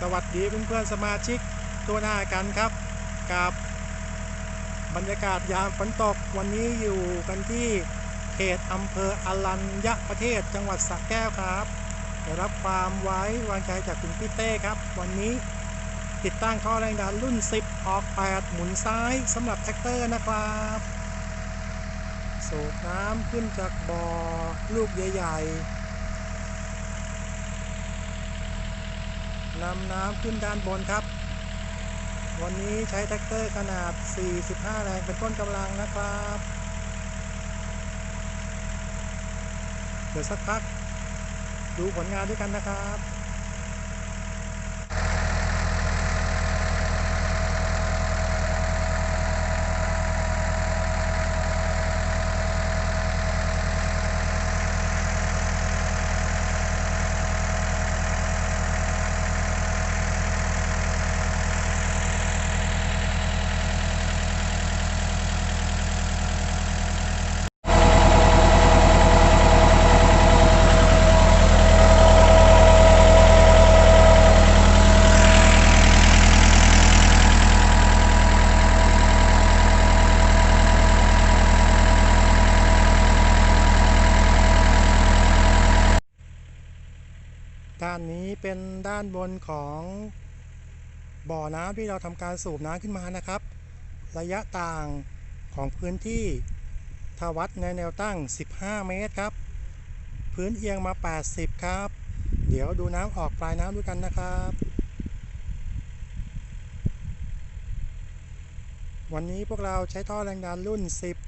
สวัสดีเพื่อนๆสมาชิกตัวหน้ากันครับ กับบรรยากาศยามฝนตกวันนี้อยู่กันที่เขตอำเภออรัญญประเทศจังหวัดสระแก้วครับได้รับความไว้วางใจจากคุณพี่เต้ครับ วันนี้ติดตั้งท่อแรงดันรุ่น 10 ออก 8 หมุนซ้ายสำหรับแท็กเตอร์นะครับ สูบน้ำขึ้นจากบ่อลูกใหญ่ๆ นำน้ำขึ้นด้านบนครับ วันนี้ใช้แท็กเตอร์ขนาด 45 แรงเป็นต้นกำลังนะครับ เดี๋ยวสักพัก ดูผลงานด้วยกันนะครับ ด้านนี้เป็นด้านบนของบ่อน้ำที่เราทำการสูบน้ำขึ้นมานะครับ ระยะต่างของพื้นที่ทวัดในแนวตั้ง 15 เมตรครับ พื้นเอียงมา 80 ครับ เดี๋ยวดูน้ำออกปลายน้ำด้วยกันนะครับ วันนี้พวกเราใช้ท่อแรงดันรุ่น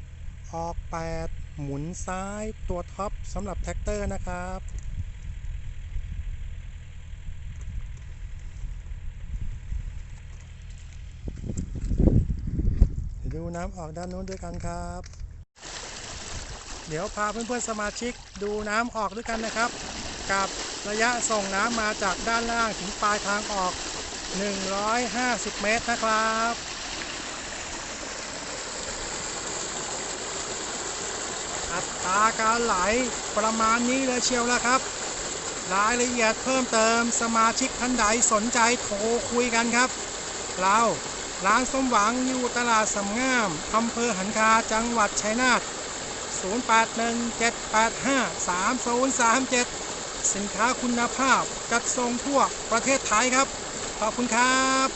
10 ออก 8 หมุนซ้ายตัวท็อปสำหรับแท็กเตอร์นะครับ ดูน้ำออกด้านนู้นด้วยกันครับ เดี๋ยวพาเพื่อนๆสมาชิกดูน้ำออกด้วยกันนะครับ กับระยะส่งน้ำมาจากด้านล่างถึงปลายทางออก 150 เมตรนะครับอัตราการไหลประมาณนี้เลยเชียวแล้วครับ รายละเอียดเพิ่มเติมสมาชิกท่านใดสนใจโทรคุยกันครับ เรา ร้านสมหวังอยู่ตลาดสำงาม อำเภอหันคา จังหวัดชัยนาท 0817853037 สินค้าคุณภาพจัดส่งทั่วประเทศไทยครับ ขอบคุณครับ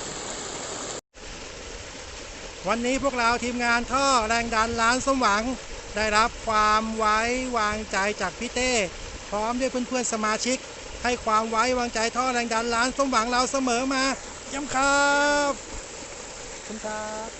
วันนี้พวกเราทีมงานท่อแรงดันร้านสมหวัง ได้รับความไว้วางใจจากพี่เต้ พร้อมด้วยเพื่อนๆสมาชิก ให้ความไว้วางใจท่อแรงดันร้านสมหวังเราเสมอมาย้ำครับ 감사.